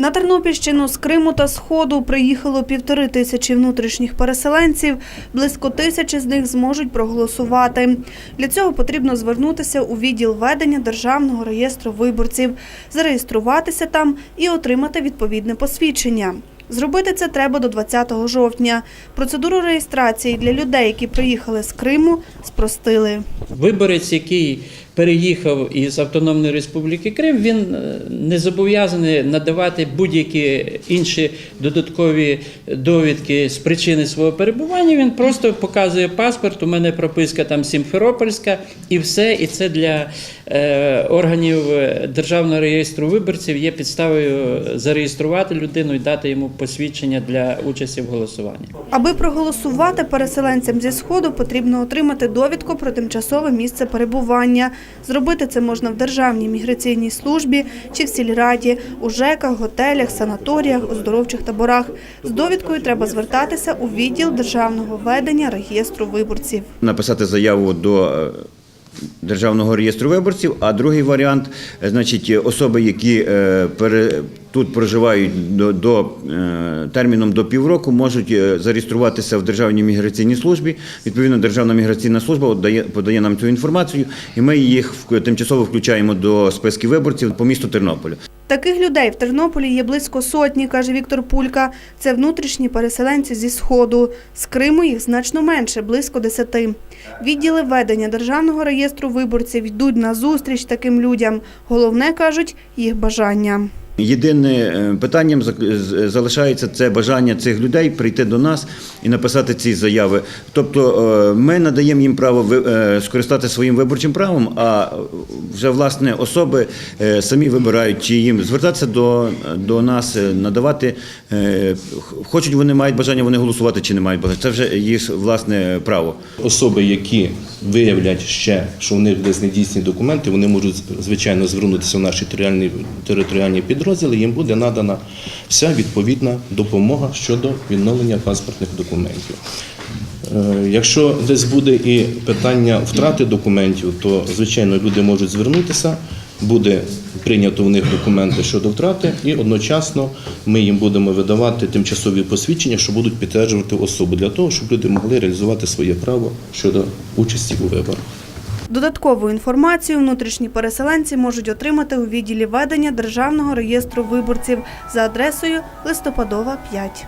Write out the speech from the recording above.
На Тернопільщину з Криму та Сходу приїхало півтори тисячі внутрішніх переселенців. Близько тисячі з них зможуть проголосувати. Для цього потрібно звернутися у відділ ведення Державного реєстру виборців, зареєструватися там і отримати відповідне посвідчення. Зробити це треба до 20 жовтня. Процедуру реєстрації для людей, які приїхали з Криму, спростили. Виборець, який переїхав із Автономної Республіки Крим, він е, не зобов'язаний надавати будь-які інші додаткові довідки з причини свого перебування. Він просто показує паспорт. У мене прописка там Сімферопольська, і все. І це для е, органів Державного реєстру виборців є підставою зареєструвати людину і дати йому посвідчення для участі в голосуванні. Аби проголосувати переселенцям зі сходу, потрібно отримати довідку про тимчасове місце перебування. Зробити це можна в Державній міграційній службі чи в сільраді, у ЖЕКах, готелях, санаторіях, оздоровчих таборах. З довідкою треба звертатися у відділ державного ведення реєстру виборців. написати заяву до е, Державного реєстру виборців, а другий варіант, е, значить, особи, які е, тут проживають до, до е, терміном до півроку, можуть е, зареєструватися в Державній міграційній службі. Відповідно, Державна міграційна служба дає, подає нам цю інформацію, і ми їх тимчасово включаємо до списків виборців по місту Тернополя. Таких людей в Тернополі є близько сотні, каже Віктор Пулька. Це внутрішні переселенці зі Сходу. З Криму їх значно менше, близько десяти. Відділи ведення Державного реєстру виборців йдуть на зустріч таким людям. Головне, кажуть, їх бажання. Єдине е, питанням залишається це бажання цих людей прийти до нас і написати ці заяви. Тобто е, ми надаємо їм право е, скористатися своїм виборчим правом, а вже власне особи самі вибирають, чи їм звертатися до, до нас, надавати. Хочуть вони мають бажання вони голосувати чи не мають бажання. Це вже їх власне право. Особи, які виявлять ще, що в них десь недійсні документи, вони можуть звичайно звернутися в наші територіальні, територіальні підрозділи. Їм буде надана вся відповідна допомога щодо відновлення паспортних документів. Е, Якщо десь буде і питання втрати документів, то звичайно люди можуть звернутися, буде прийнято в них документи щодо втрати, і одночасно ми їм будемо видавати тимчасові посвідчення, що будуть підтверджувати особу для того, щоб люди могли реалізувати своє право щодо участі у виборах. Додаткову інформацію внутрішні переселенці можуть отримати у відділі ведення Державного реєстру виборців за адресою Листопадова 5.